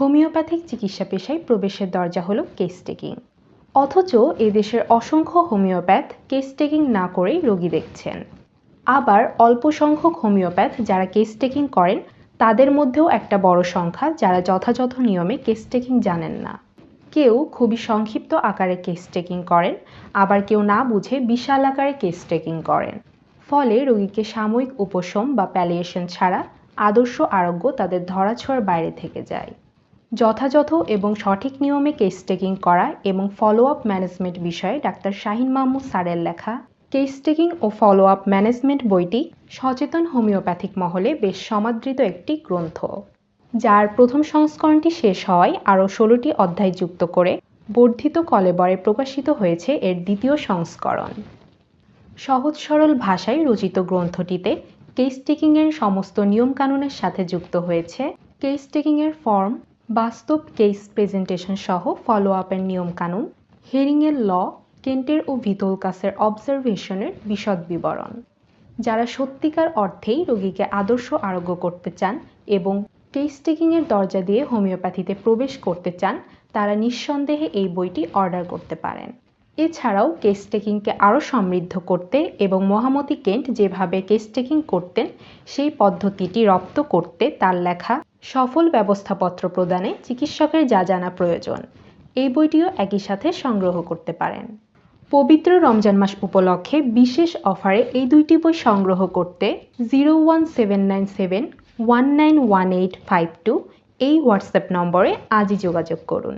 Homeopathic চিকিৎসা পেশায় প্রবেশের দরজা হলো কেস টেকিং অথচ এদেশের অসংখ্য হোমিওপ্যাথ কেস টেকিং না করেই রোগী দেখছেন। আবার অল্প সংখ্যক হোমিওপ্যাথ যারা কেস টেকিং করেন, তাদের মধ্যেও একটা বড় সংখ্যা যারা যথাযথ নিয়মে কেস টেকিং জানেন না। কেউ খুবই সংক্ষিপ্ত আকারে কেস টেকিং করেন, আবার কেউ না বুঝে বিশাল আকারে কেস টেকিং করেন। ফলে রোগীকে সাময়িক উপশম বা প্যালিয়েশন ছাড়া আদর্শ আরোগ্য তাদের ধরাছোঁয়ার বাইরে থেকে যায়। যথাযথ এবং সঠিক নিয়মে কেস টেকিং করা এবং ফলো আপ ম্যানেজমেন্ট বিষয়ে ডাক্তার শাহিন মাহমুদ স্যারের লেখা। কেস টেকিং ও ফলো আপ ম্যানেজমেন্ট বইটি সচেতন হোমিওপ্যাথিক মহলে বেশ সমাদৃত একটি গ্রন্থ। যার প্রথম সংস্করণটি শেষ হওয়ায় আরও ষোলোটি অধ্যায় যুক্ত করে বর্ধিত কলেবরে প্রকাশিত হয়েছে এর দ্বিতীয় সংস্করণ। সহজ সরল ভাষায় রচিত গ্রন্থটিতে কেস টেকিংয়ের সমস্ত নিয়মকানুনের সাথে যুক্ত হয়েছে। কেস টেকিংয়ের ফর্ম বাস্তব কেস প্রেজেন্টেশন সহ ফলো আপের নিয়মকানুন হেরিংয়ের ল কেন্টের ও ভিতল কাসের অবজারভেশনের বিশদ বিবরণ। যারা সত্যিকার অর্থেই রোগীকে আদর্শ আরোগ্য করতে চান এবং কেস দরজা দিয়ে হোমিওপ্যাথিতে প্রবেশ করতে চান, তারা নিঃসন্দেহে এই বইটি অর্ডার করতে পারেন। এছাড়াও কেস টেকিংকে আরও সমৃদ্ধ করতে এবং মহামতি কেন্ট যেভাবে কেস টেকিং করতেন, সেই পদ্ধতিটি রপ্ত করতে তার লেখা সফল ব্যবস্থাপত্র প্রদানে চিকিৎসকের যা জানা প্রয়োজন। এই বইটিও একই সাথে সংগ্রহ করতে পারেন। পবিত্র রমজান মাস উপলক্ষে বিশেষ অফারে এই দুইটি বই সংগ্রহ করতে zero one seven nine seven one nine one eight five two এই হোয়াটসঅ্যাপ নম্বরে আজই যোগাযোগ করুন।